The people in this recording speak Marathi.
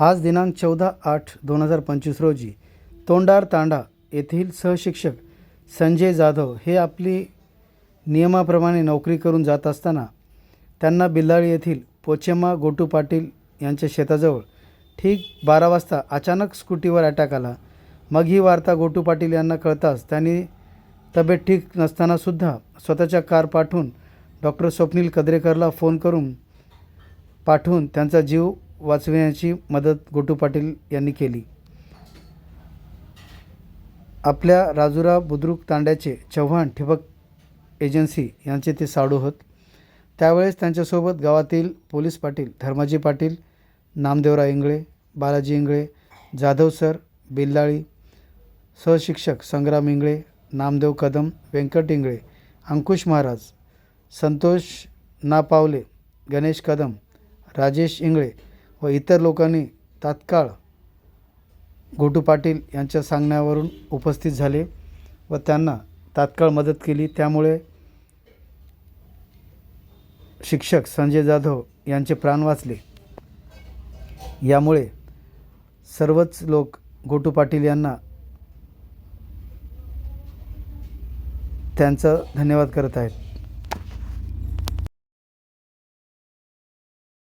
आज दिनांक चौदा आठ दोन हजार पंचवीस रोजी तोंडार तांडा येथील सहशिक्षक संजय जाधव हे आपली नियमाप्रमाणे नोकरी करून जात असताना त्यांना बिल्लाळी येथील पोचेमा गोटू पाटील यांच्या शेताजवळ ठीक बारा वाजता अचानक स्कूटीवर अटॅक आला. मग ही वार्ता गोटू पाटील यांना कळताच त्यांनी तब्येत ठीक नसतानासुद्धा स्वतःच्या कार पाठवून डॉक्टर स्वप्नील कद्रेकरला फोन करून पाठवून त्यांचा जीव वाचविण्याची मदत गोटू पाटील यांनी केली. आपल्या राजुरा बुद्रुक तांड्याचे चव्हाण ठिबक एजन्सी यांचे ते साडू होत. त्यावेळेस त्यांच्यासोबत गावातील पोलीस पाटील धर्माजी पाटील नामदेवराव इंगळे बालाजी इंगळे जाधव सर बिल्लाळी सहशिक्षक संग्राम इंगळे नामदेव कदम व्यंकट इंगळे अंकुश महाराज संतोष नापावले गणेश कदम राजेश इंगळे व इतर लोकांनी तात्काळ गोटू पाटील यांच्या सांगण्यावरून उपस्थित झाले व त्यांना तात्काळ मदत केली. त्यामुळे शिक्षक संजय जाधव यांचे प्राण वाचले. यामुळे सर्वच लोक गोटू पाटील यांना त्यांचं धन्यवाद करत आहेत.